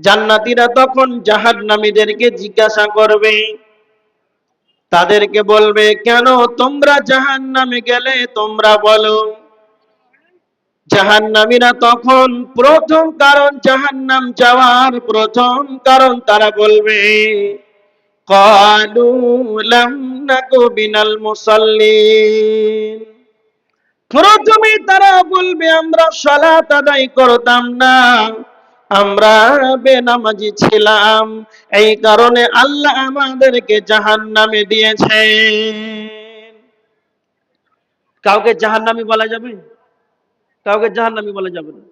জান্নাতিরা তখন জাহান নামীদেরকে জিজ্ঞাসা করবে। তাদেরকে বলবে, কেন তোমরা জাহান নামে গেলে? তোমরা বলো। জাহান নামীরা তখন প্রথম কারণ জাহান নাম যাওয়ার প্রথম কারণ তারা বলবে বিনাল মুসাল্লিন। প্রথমে তারা বলবে, আমরা সালাত আদায় করতাম না। আমরা বেনামাজি ছিলাম। এই কারণে আল্লাহ আমাদেরকে জাহান্নামে দিয়েছেন। কাউকে জাহান্নামী বলা যাবে? কাউকে জাহান্নামী বলা যাবে না।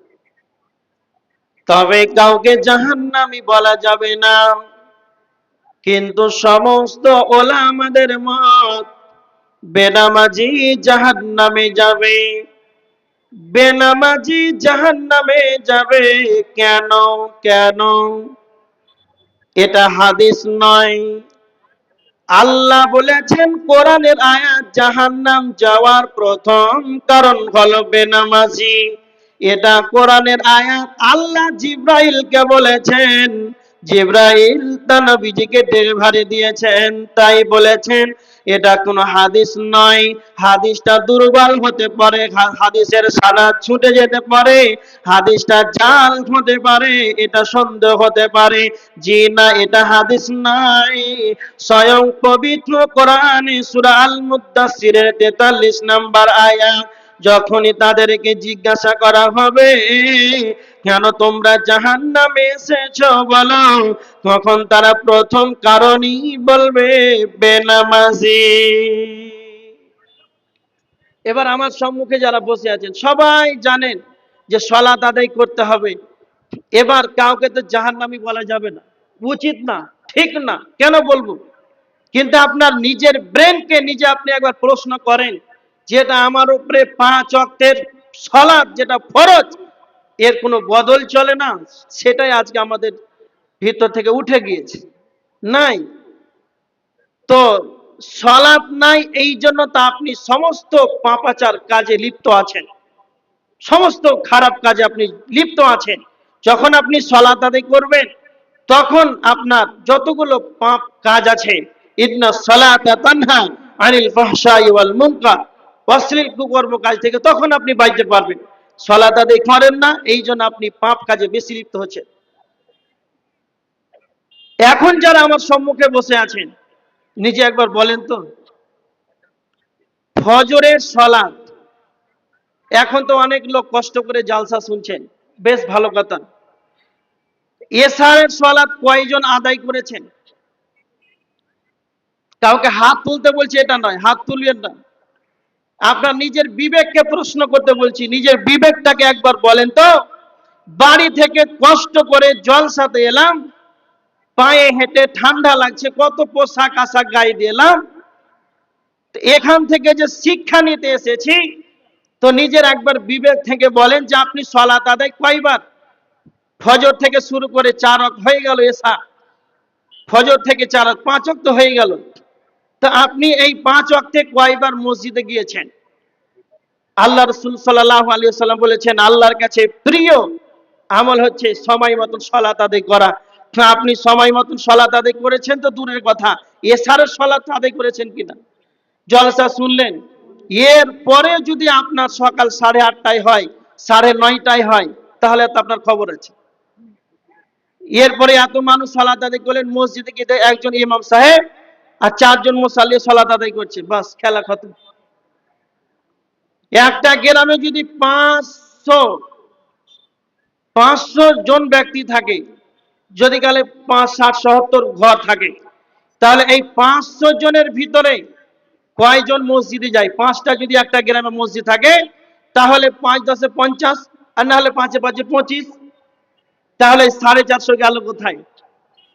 তবে কাউকে জাহান্নামী বলা যাবে না। কিন্তু সমস্ত ওলা আমাদের মত বেনামাজি জাহান্নামে যাবে। বেনামাজি জাহান্নামে যাবে কেন কেন? এটা হাদিস নয়। আল্লাহ বলেছেন, কোরআনের আয়াত জাহান্নাম যাওয়ার প্রথম কারণ হলো বেনামাজি। এটা কোরআনের আয়াত আল্লাহ জিব্রাইলকে বলেছেন। জিব্রাইল তার নবীজিকে ডেলিভারি দিয়েছেন, তাই বলেছেন এটা কোনো হাদিস নয়। হাদিসটা দুর্বল হতে পারে হাদিসের সালাদ ছুটে যেতে পারে, হাদিসটা জাল হতে পারে, এটা সন্দেহ হতে পারে। জি না, এটা হাদিস নাই। স্বয়ং পবিত্র কোরআন সূরা আল মুদাসসিরের 43 নাম্বার আয়াত। যখনই তাদেরকে জিজ্ঞাসা করা হবে, কেন তোমরা জাহান নামে এসেছ? বলো। তখন তারা প্রথম কারণই বলবে, বেনামাজি। এবার আমার সম্মুখে যারা বসে আছেন, সবাই জানেন যে সলাত আদায় করতে হবে। এবার কাউকে তো জাহান্নামী বলা যাবে না। উচিত না, ঠিক না, কেন বলব? কিন্তু আপনার নিজের ব্রেনকে নিজে আপনি একবার প্রশ্ন করেন। যেটা আমার উপরে পাঁচ অক্টের সলাদ যেটা ফরজ, এর কোনো বদল চলে না। সেটাই আজকে আমাদের ভিতর থেকে উঠে গিয়েছে। নাই। তো সলাপ নাই, এই জন্য তা আপনি সমস্ত পাপাচার কাজে লিপ্ত আছেন। সমস্ত খারাপ কাজে আপনি লিপ্ত আছেন। যখন আপনি সলাত আদায় করবেন, তখন আপনার যতগুলো পাপ কাজ আছে ইদনা সলাতা তানহা আনিল ফাহশাই ওয়াল মুনকার। অশ্লীল কুকর্ম কাজ থেকে তখন আপনি বাইতে পারবেন। সলাত আদায় করেন না, এই জন্য আপনি পাপ কাজে বেশি লিপ্ত হচ্ছেন। এখন যারা আমার সম্মুখে বসে আছেন, নিজে একবার বলেন তো, ফজরের সলাত এখন তো অনেক লোক কষ্ট করে জালসা শুনছেন, বেশ ভালো কথা। এসারের সলাত কয়জন আদায় করেছেন? কাউকে হাত তুলতে বলছে এটা নয়, হাত তুলবেন না। আপনার নিজের বিবেককে প্রশ্ন করতে বলছি, নিজের বিবেকটাকে একবার বলেন তো। বাড়ি থেকে কষ্ট করে জলসাতে এলাম, পায়ে হেঁটে ঠান্ডা লাগছে, কত পোশাক আশাক গায়ে দিলাম এখান থেকে যে শিক্ষা নিতে এসেছি, তো নিজের একবার বিবেক থেকে বলেন যে আপনি সলাত আদায় কয়বার? ফজর থেকে শুরু করে চারক হয়ে গেল এসা ফজর থেকে চারক অক পাঁচ অক তো হয়ে গেল। তো আপনি এই পাঁচ অক্টে কয়বার মসজিদে গিয়েছেন? আল্লাহ রসুল সাল্লাহ আলী সাল্লাম বলেছেন, আল্লাহর কাছে প্রিয় আমল হচ্ছে সময় মতন সলাত আদায় করা। আপনি সময় মতন সলাত আদায় করেছেন তো দূরের কথা এসারের সলাত আদায় করেছেন কিনা? জলসা শুনলেন, এর পরে যদি আপনার সকাল সাড়ে আটটায় হয়, সাড়ে নয়টায় হয়, তাহলে তো আপনার খবর আছে। এরপরে এত মানুষ সলাত আদায় করলেন, মসজিদে গিয়ে একজন ইমাম সাহেব আর চারজন মুসাল্লি সলাত আদায় করছে, বাস খেলা খতম। একটা গ্রামে যদি পাঁচশো পাঁচশো জন ব্যক্তি থাকে, যদি কালে পাঁচ, ষাট, সত্তর ঘর থাকে, তাহলে এই পাঁচশো জনের ভিতরে কয়জন মসজিদে যায়? পাঁচটা যদি একটা গ্রামে মসজিদ থাকে, তাহলে পাঁচ দশে পঞ্চাশ, আর না হলে পাঁচে পাঁচে পঁচিশ। তাহলে সাড়ে চারশো গেল কোথায়?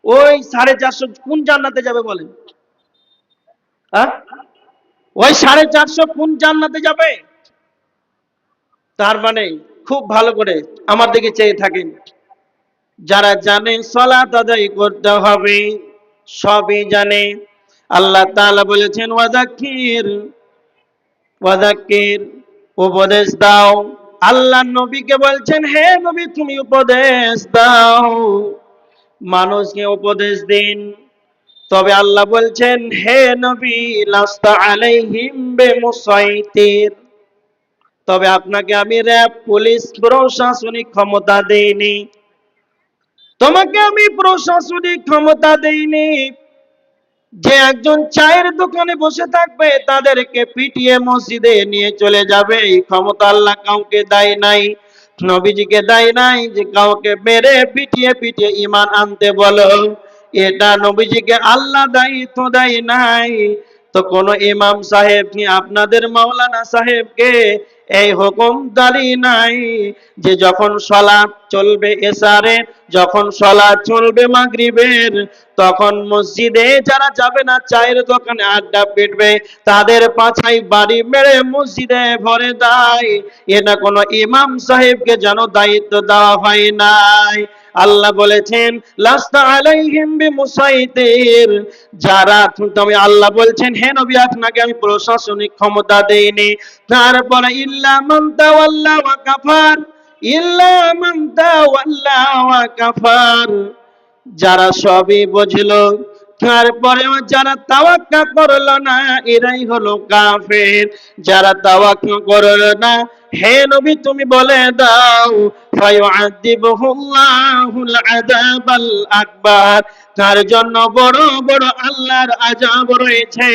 ওই সাড়ে চারশো কোন জান্নাতে যাবে বলেন? ওই সাড়ে চারশো কোন জান্নাতে যাবে। তার মানে খুব ভালো করে আমার দিকে চেয়ে থাকেন। যারা জানে সলাত আদায় করতে হবে, সবই জানে। আল্লাহ তাআলা বলেছেন ওয়াজাক্কির ওয়াজাক্কির উপদেশ দাও। আল্লাহ নবীকে বলছেন, হে নবী, তুমি উপদেশ দাও। মানুষকে উপদেশ দিন। তবে আল্লাহ বলছেন, হে নবী, লাস্তা আলাইহিম বেমুসাইতির। তবে আপনাকে আমি র্যাব, পুলিশ, প্রশাসনিক ক্ষমতা দেইনি। তোমাকে আমি প্রশাসনিক ক্ষমতা দেইনি। যে একজন চায়ের দোকানে বসে থাকবে, তাদেরকে পিটিয়ে মসজিদে নিয়ে চলে যাবে। এই ক্ষমতা আল্লাহ কাউকে দেয় নাই, নবীজিকে দেয় নাই। যে কাউকে মেরে পিটিয়ে পিটিয়ে ইমান আনতে বলো। এটা নবীজিকে আল্লাহ দায়িত্ব দেয় নাই। তো কোন ইমাম সাহেব কি আপনাদের মাওলানা সাহেবকে এই হুকুম দাঁড়ি নাই যে যখন সলাপ চলবে এসারে, যখন সলাপ চলবে মাগরিবের, তখন মসজিদে যারা যাবে না, চায়ের দোকানে আড্ডা পিটবে, তাদের পাছাই বাড়ি মেরে মসজিদে ভরে দেয়। এটা কোনো ইমাম সাহেবকে যেন দায়িত্ব দেওয়া হয় নাই। আল্লাহ বলেছেন, লাস্তা আলাইহিম বিমুসাইতির। যারা তুমি আল্লাহ বলছেন, হে নবী, আপনাকে আমি প্রশাসনিক ক্ষমতা দেইনি। তারপরে, ইল্লা মান তাওয়াল্লা ওয়া কাফার। ইল্লা মান তাওয়াল্লা ওয়া কাফার। যারা সবই বুঝলো তারপরে যারা তাওয়াক্কা করল না, এরাই হলো কাফের। যারা তাওয়াক্কা করল না, হে নবী, তুমি বলে দাও فيعذبه الله العذاب الأكبر. তার জন্য বড় বড় আল্লাহর আযাব রয়েছে,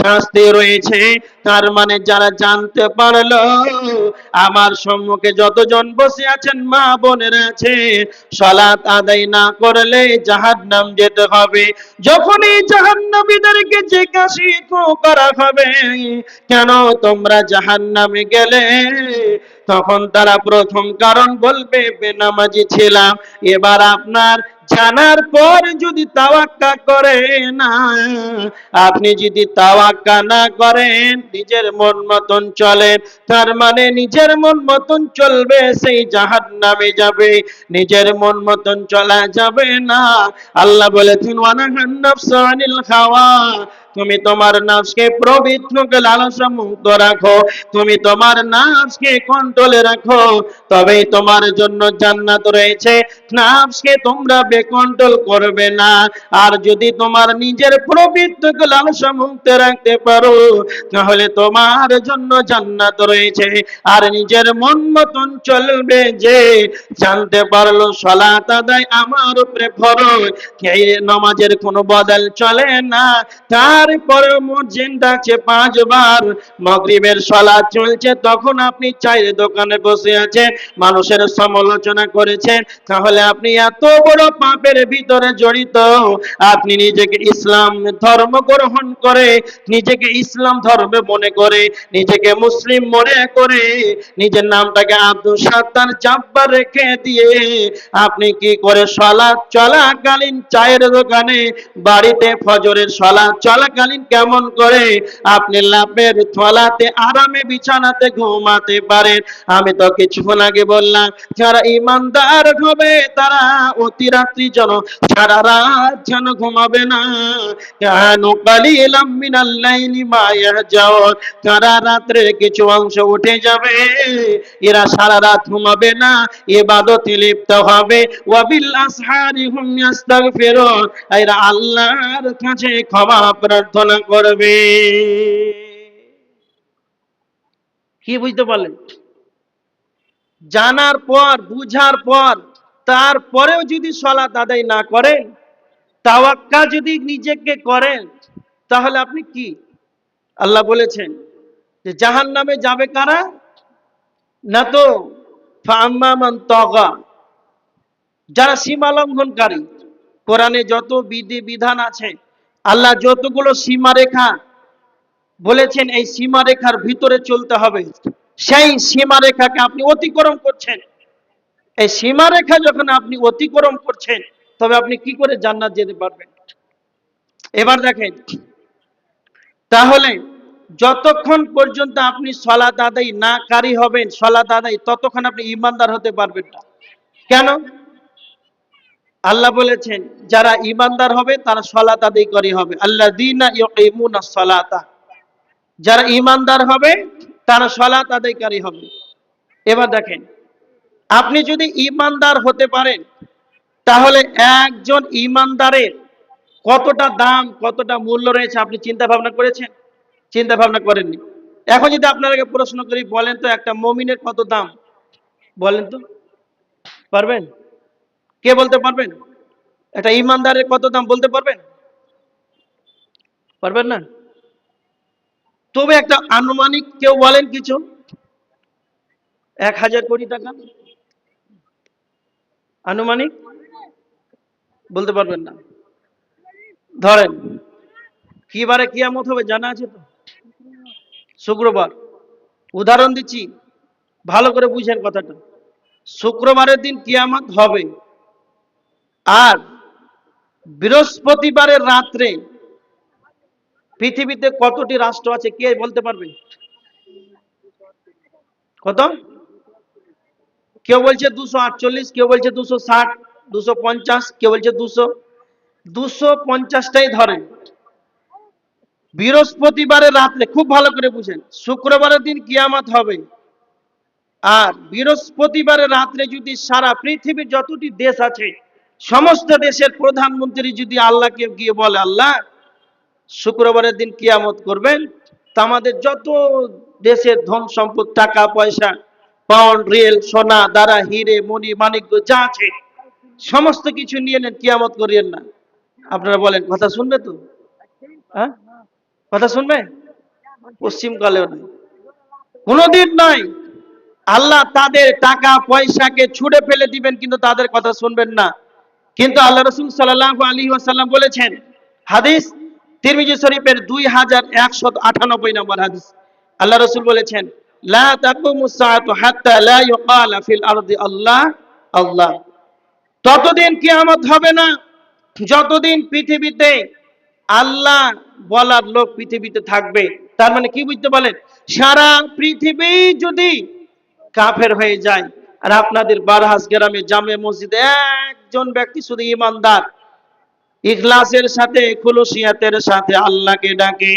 শাস্তি রয়েছে। তার মানে যারা জানতে পারল, আমার সম্মুখে যতজন বসে আছেন, মা বোনের আছে, সালাত আদায় না করলে জাহান্নাম যেতে হবে। যখনই জাহান্নামীদেরকে জিজ্ঞাসিত করা হবে, কেন তোমরা জাহান্নামে গেলে? তখন তারা প্রথম কারণ বলবে, বেনামাজি ছিলাম। এবার আপনার জানার পর যদি তাওয়াক্কা করে না, আপনি যদি তাওয়াক্কা না করেন, নিজের মন মতন চলেন। তার মানে নিজের মন মতন চলবে, সেই জাহান নামে যাবে। নিজের মন মতন চলা যাবে না। আল্লাহ বলেছেন ওয়ানাহান নাফসা আনিল খাওয়া তুমি তোমার নাফসকে পবিত্রকে লালসা মুক্ত রাখো। তুমি তোমার নাফসকে কন্ট্রোলে রাখো। তবেই তোমার জন্য জান্নাত রয়েছে। নাফসকে তোমরা বেকন্ট্রোল করবে না। আর যদি তোমার নিজের পবিত্রকে লালসা মুক্ত রাখতে পারো, তাহলে তোমার জন্য জান্নাত রয়েছে। আর নিজের মন মতন চলবে যে, জানতে পারল সলাত আদায় আমার উপরে ফরজ। এই নামাজের কোনো বদল চলে না তারপরে মসজিদ ডাকছে পাঁচবার। মগরিবের সলাৎ চলছে, তখন আপনি চায়ের দোকানে বসে আছেন, মানুষের সমালোচনা করেছেন। তাহলে আপনি এত বড় পাপের ভিতরে জড়িত, আপনি নিজেকে ইসলাম ধর্ম গ্রহণ করে, নিজেকে ইসলাম ধর্মে মনে করে, নিজেকে মুসলিম মনে করে, নিজের নামটাকে আব্দুল সাত্তার চাব্বা রেখে দিয়ে আপনি কি করে সলাৎ চলাকালীন চায়ের দোকানে, বাড়িতে ফজরের সলাৎ চলাকালীন কেমন করে? আপনি লাভের থলাতে, আরামে, বিছানাতে ঘুমাতে পারেন। আমি তো কিছুক্ষণ আগে বললাম, যারা ইমানদার হবে, তারা অতি রাত্রি যেন, সারা রাত যেন ঘুমাবে না। কেন কালিলাম মিনাল লাইলি মা ইয়াহজাউন। সারা রাত্রে কিছু অংশ উঠে যাবে, এরা সারা রাত ঘুমাবে না, ইবাদতে লিপ্ত হবে। ওয়াবিল আসহারি হুম ইয়াস্তাগফিরুন। এরা আল্লাহর কাছে ক্ষমা করবে। কি বুঝতে পারলেন? জানার পর, বুঝার পর, তারপরেও যদি সলাত আদায় না করেন তাওয়াক্কা যদি নিজেকে করেন, তাহলে আপনি কি? আল্লাহ বলেছেন যে জাহান নামে যাবে কারা? না তো তগা, যারা সীমা লঙ্ঘনকারী কোরআনে যত বিধি বিধান আছে আল্লাহ যতগুলো সীমা রেখা বলেছেন, এই সীমা রেখার ভিতরে চলতে হবে। সেই সীমা রেখাকে আপনি অতিক্রম করছেন। এই সীমা রেখা যখন আপনি অতিক্রম করছেন, তবে আপনি কি করে জান্নাত যেতে পারবেন? এবার দেখেন, তাহলে যতক্ষণ পর্যন্ত আপনি সলাত আদায় না কারি হবেন, সলাত আদায় ততক্ষণ আপনি ইমানদার হতে পারবেন না। কেন? আল্লাহ বলেছেন, যারা ইমানদার হবে, তারা সলাত আদায় করি হবে। আল্লাহ সলাতা। যারা ইমানদার হবে, তারা সলাত আদায়কারী হবে। এবার দেখেন, আপনি যদি ইমানদার হতে পারেন, তাহলে একজন ইমানদারের কতটা দাম, কতটা মূল্য রয়েছে আপনি চিন্তা ভাবনা করেছেন? চিন্তা ভাবনা করেননি। এখন যদি আপনাকে প্রশ্ন করি, বলেন তো একটা মমিনের কত দাম? বলেন তো। পারবেন? কে বলতে পারবেন? একটা ইমানদারের কত দাম বলতে পারবেন? পারবেন না? তবে একটা আনুমানিক কেউ বলেন কিছু? এক হাজার কোটি টাকা? আনুমানিক? বলতে পারবেন না। ধরেন কি বারে কিয়ামত হবে জানা আছে তো? শুক্রবার। উদাহরণ দিচ্ছি, ভালো করে বুঝেন কথাটা। শুক্রবারের দিন কিয়ামত হবে। আর বৃহস্পতিবারের রাত্রে পৃথিবীতে কতটি রাষ্ট্র আছে কে বলতে পারবে? কত? কেউ বলছে দুশো আটচল্লিশ, কেউ বলছে দুশো ষাট, দুশো পঞ্চাশ, কেউ বলছে দুশো। দুশো পঞ্চাশটাই ধরেন বৃহস্পতিবারের রাত্রে খুব ভালো করে বুঝেন, শুক্রবারের দিন কিয়ামত হবে। আর বৃহস্পতিবারের রাত্রে যদি সারা পৃথিবীর যতটি দেশ আছে সমস্ত দেশের প্রধানমন্ত্রী যদি আল্লাহকে গিয়ে বলে, আল্লাহ, শুক্রবারের দিন কিয়ামত করবেন, তা আমাদের যত দেশের ধন সম্পদ, টাকা, পয়সা পাউন্ড রিয়েল সোনা দ্বারা হিরে, মণি মানিক্য যা আছে, সমস্ত কিছু নিয়ে নেন, কিয়ামত করিয়েন না। আপনারা বলেন, কথা শুনবে তো? হ্যাঁ? কথা শুনবে? পশ্চিমকালেও নাই। কোনোদিন নয় আল্লাহ তাদের টাকা, পয়সাকে ছুড়ে ফেলে দিবেন, কিন্তু তাদের কথা শুনবেন না। কিন্তু আল্লাহ রসুল সাল্লাহ আলী ওয়াসাল্লাম বলেছেন, হাদিস তিরমিজি শরীফের দুই হাজার একশো আটানব্বই নম্বর হাদিস। আল্লাহ রসুল বলেছেন, লা তাকুমু সাআতু হাত্তা আল্লাহ আল্লাহ। ততদিন কিয়ামত হবে না, যতদিন পৃথিবীতে আল্লাহ বলার লোক পৃথিবীতে থাকবে। তার মানে কি বুঝতে পারলেন? সারা পৃথিবী যদি কাফের হয়ে যায় আর আপনাদের বারহাস গ্রামে জামে মসজিদে একজন ব্যক্তি শুধু ইমানদার। ইখলাসের সাথে, খুলুসিয়াতের সাথে আল্লাহকে ডাকে।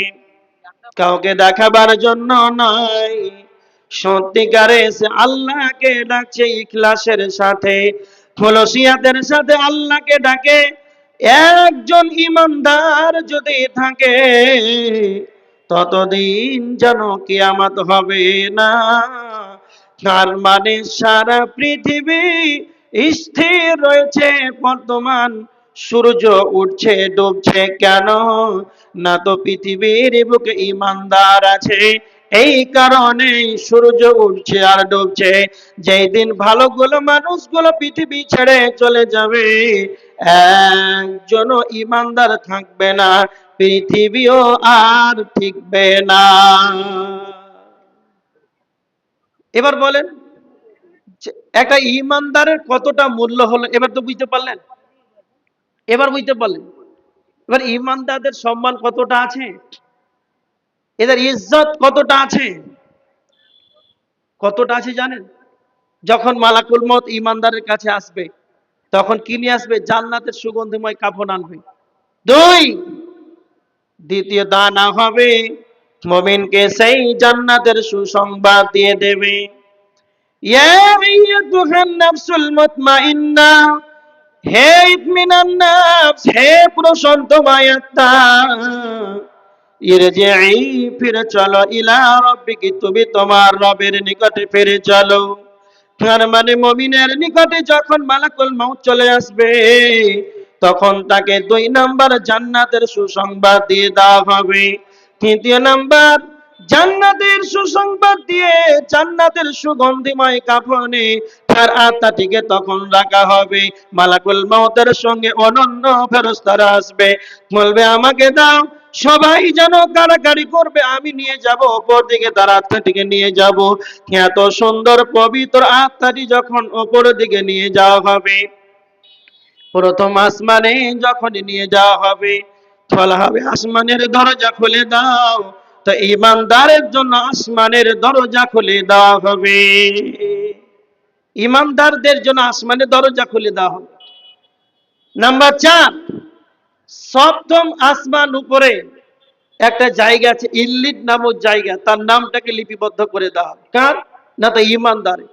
কাউকে দেখাবার জন্য নয় সত্যিকারে সে আল্লাহকে ডাকছে ইখলাসের সাথে, খুলুসিয়াতের সাথে আল্লাহকে ডাকে। একজন ইমানদার যদি থাকে, ততদিন যেন কিয়ামত হবে না। তার মানে সারা পৃথিবী স্থির রয়েছে, বর্তমান সূর্য উঠছে, ডুবছে কেন? না তো পৃথিবীর বুকে ইমানদার আছে, এই কারণে সূর্য উঠছে আর ডুবছে। যেই দিন ভালোগুলো মানুষগুলো পৃথিবী ছেড়ে চলে যাবে একজন ইমানদার থাকবে না, পৃথিবীও আর ঠিকবে না। এবার বলেন একটা ইমানদারের কতটা মূল্য হলো, এবার তো বুঝতে পারলেন? এবার বুঝতে পারলেন? এবার ইমানদারদের সম্মান কতটা আছে? এদের ইজ্জত কতটা আছে? কতটা আছে জানেন? যখন মালাকুল মত ইমানদারের কাছে আসবে, তখন কি নিয়ে আসবে? জান্নাতের সুগন্ধিময় কাফন আনবে। দুই, দ্বিতীয় দানা হবে। মমিনকে সেই জান্নাতের সুসংবাদ দিয়ে দেবে। ইয়া হে প্রশান্ত ফিরে চলো ইলা রাব্বিকি, তুমি তোমার রবের নিকটে ফিরে চলো। তার মানে মমিনের নিকটে যখন মালাকুল মাউত চলে আসবে, তখন তাকে দুই নাম্বার জান্নাতের সুসংবাদ দিয়ে দেওয়া হবে। তৃতীয় নাম্বার, জান্নাতের সুসংবাদ দিয়ে জান্নাতের সুগন্ধিময় কাফনে তার আত্মাটিকে তখন রাখা হবে। মালাকুল মাউতের সঙ্গে অনন্য ফেরস্তারা আসবে। বলবে, আমাকে দাও, সবাই যেন কারাকারি করবে, আমি নিয়ে যাব ওপর দিকে তার আত্মাটিকে নিয়ে যাব। এত সুন্দর পবিত্র আত্মাটি যখন ওপর দিকে নিয়ে যাওয়া হবে, প্রথম আসমানে যখন নিয়ে যাওয়া হবে বলা হবে, আসমানের দরজা খুলে দাও। তো ইমানদারের জন্য আসমানের দরজা খুলে দেওয়া হবে। ইমানদারদের জন্য আসমানের দরজা খুলে দেওয়া হবে। নাম্বার চার, সপ্তম আসমান উপরে একটা জায়গা আছে ইল্লিট নামক জায়গা, তার নামটাকে লিপিবদ্ধ করে দেওয়া হবে। কার? না তো ইমানদারে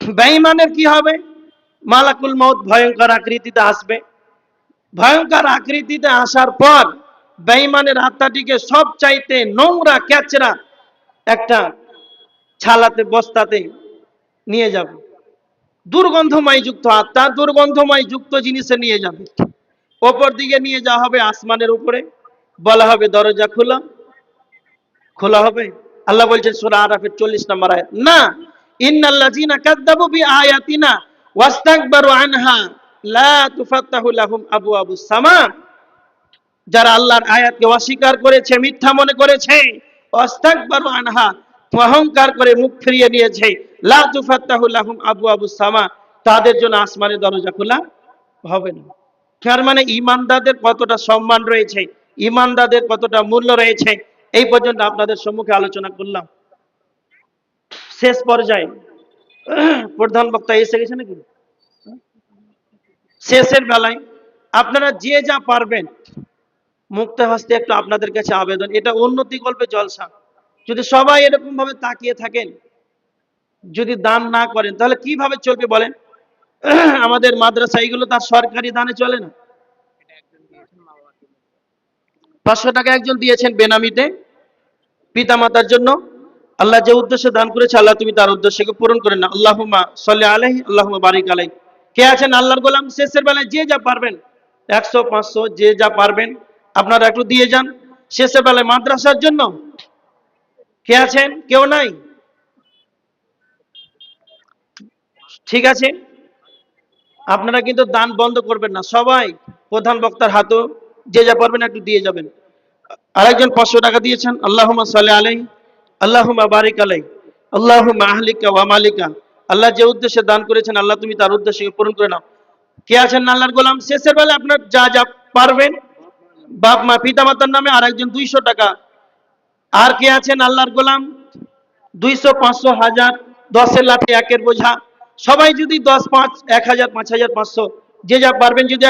বেঈমানের কি হবে? মালাকুল মৌত ভয়ঙ্কর আকৃতিতে আসবে। ভয়ঙ্কর আকৃতিতে আসার পর বেঈমানের আত্মাটিকে সব চাইতে নোংরা ক্যাচরা একটা ছালাতে, বস্তাতে নিয়ে যাবে। দুর্গন্ধময় যুক্ত আত্মা দুর্গন্ধময় যুক্ত জিনিসে নিয়ে যাবে। ওপর দিকে নিয়ে যাওয়া হবে আসমানের উপরে। বলা হবে দরজা খোলা। খোলা হবে। আল্লাহ বলছেন সূরা আরাফের 40 নম্বর আয়াত, না, ইন্নাল্লাযিনা কাযযাবু বিআয়াতিনা ওয়াস্তাকবারু আনহা। যারা আল্লাহর আয়াতকে অস্বীকার করেছে, মিথ্যা মনে করেছে আনহা, অহংকার করে মুখ ফিরিয়ে নিয়েছে লাহুম আবওয়াবুস সামা, তাদের জন্য আসমানের দরজা খোলা হবে না। তার মানে ইমানদারদের কতটা সম্মান রয়েছে, ইমানদারদের কতটা মূল্য রয়েছে, এই পর্যন্ত আপনাদের সম্মুখে আলোচনা করলাম। শেষ পর্যায়ে, প্রধান বক্তা এসে গেছে নাকি? শেষের বেলায় আপনারা যে যা পারবেন, মুক্ত হস্তে একটু আপনাদের কাছে আবেদন। এটা উন্নতি গল্পে জলসা। যদি সবাই এরকম ভাবে তাকিয়ে থাকেন, যদি দান না করেন, তাহলে কীভাবে চলবে বলেন? আমাদের মাদ্রাসা এগুলো তার সরকারি দানে চলে না। পাঁচশো টাকা একজন দিয়েছেন বেনামিতে পিতা মাতার জন্য। আল্লাহ যে উদ্দেশ্যে দান করেছে, আল্লাহ তুমি তার উদ্দেশ্যকে পূরণ করে না। আল্লাহুমা সাল্লি আলাইহি আল্লাহুমা বারিক আলাই কে আছেন? আল্লাহর গোলাম শেষের বেলায় যে যা পারবেন, একশো, পাঁচশো, যে যা পারবেন, আপনারা একটু দিয়ে যান। শেষের বেলায় মাদ্রাসার জন্য কে আছেন? কেউ নাই? ঠিক আছে? আপনারা কিন্তু দান বন্ধ করবেন না। সবাই প্রধান বক্তার হাতও যে যা পারবেন একটু দিয়ে যাবেন। আরেকজন পাঁচশো টাকা দিয়েছেন আল্লাহুমা সালে আলাই আল্লাহুমা বারিক আলাই আল্লাহ আহলিকা ওয়া মালিকা। আল্লাহ যে উদ্দেশ্যে দান করেছেন, আল্লাহ তুমি তার উদ্দেশ্যকে পূরণ করে নাও। কে আছেন আল্লাহর গোলাম? শেষের বেলা আপনার যা যা পারবেন, বাপ মা পিতা মাতার নামে আর একজন দুইশো টাকা। আর কে আছেন আল্লাহর গোলাম? দুইশো, পাঁচশো, হাজার, দশের লাঠি, একের বোঝা। সবাই যদি দশ, পাঁচ, এক হাজার, পাঁচ হাজার, পাঁচশো, যে যা পারবেন, যদি